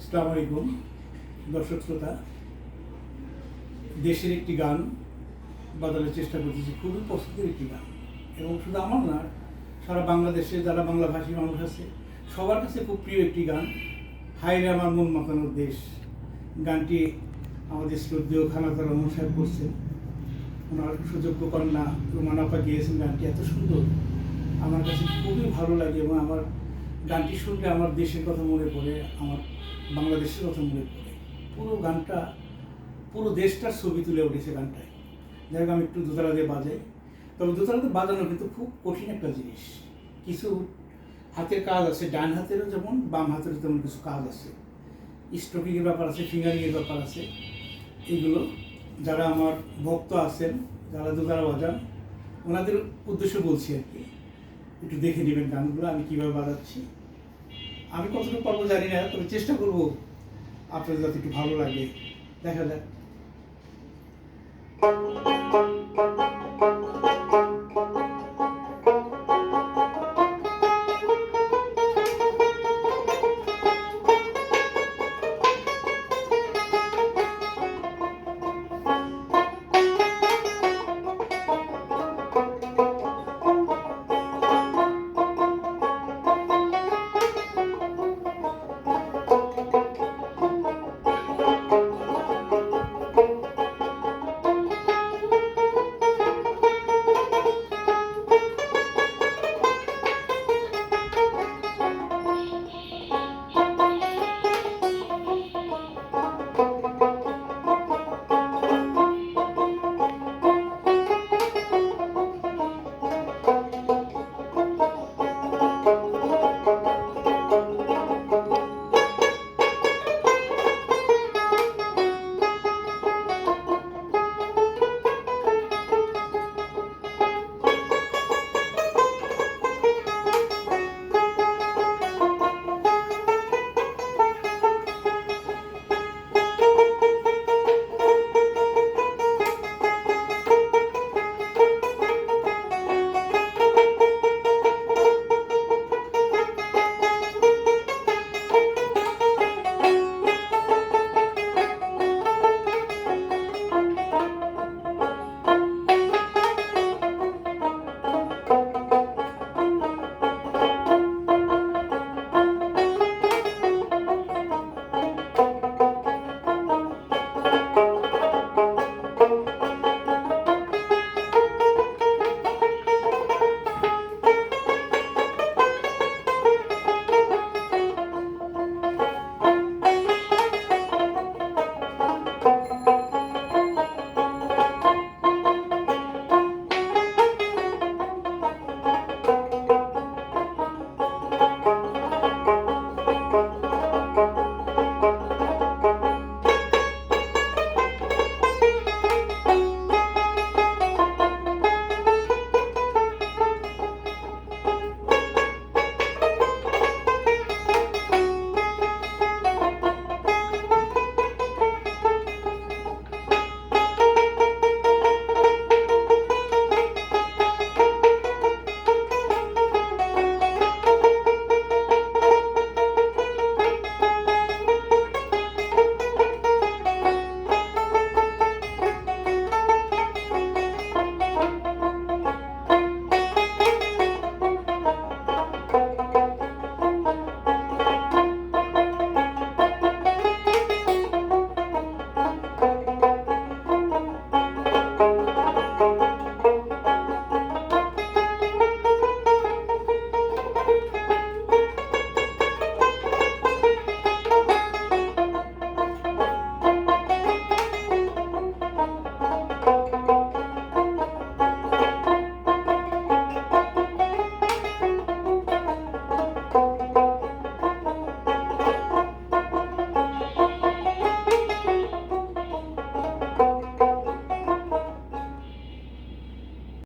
আসসালামু আলাইকুম, দর্শক শ্রোতা। দেশের একটি গান বাজানোর চেষ্টা করতেছি খুবই পছন্দের একটি গান। এবং শুধু আমার না, সারা বাংলাদেশে যারা বাংলা ভাষী মানুষ আছে, সবার কাছে খুব প্রিয় একটি গান হায়রে আমার মন মাতানোর দেশ। গানটি আমাদের শ্রদ্ধেয় খানাদার রহমান সাহেব করছেন। ওনার সুযোগ্য কন্যা রোমানাপা গিয়েছেন, গানটি এত সুন্দর। আমার কাছে খুবই ভালো লাগে এবং আমার গানটি শুনলে আমার দেশের কথা মনে পড়ে, আমার বাংলাদেশের কথা মনে পড়ে পুরো গানটা, পুরো দেশটার ছবি তুলে উঠেছে গানটায়। যাই হোক, আমি একটু দোতলা দিয়ে বাজাই। তবে দোতলাতে বাজানো কিন্তু খুব কঠিন একটা জিনিস। কিছু হাতের কাজ আছে, ডান হাতেরও যেমন, বাম হাতেরও তেমন কিছু কাজ আছে। স্ট্রোকিংয়ের ব্যাপার আছে, ফিঙ্গারিংয়ের ব্যাপার আছে। এগুলো যারা আমার ভক্ত আছেন, যারা দোতলা বাজান, ওনাদের উদ্দেশ্য বলছি আর কি। একটু দেখে নেবেন গানগুলো, আমি কীভাবে বাজাচ্ছি। আমি কতটুকু পারব জানি না, তবে চেষ্টা করব আপনাদের যাতে একটু ভালো লাগে। দেখা যাক।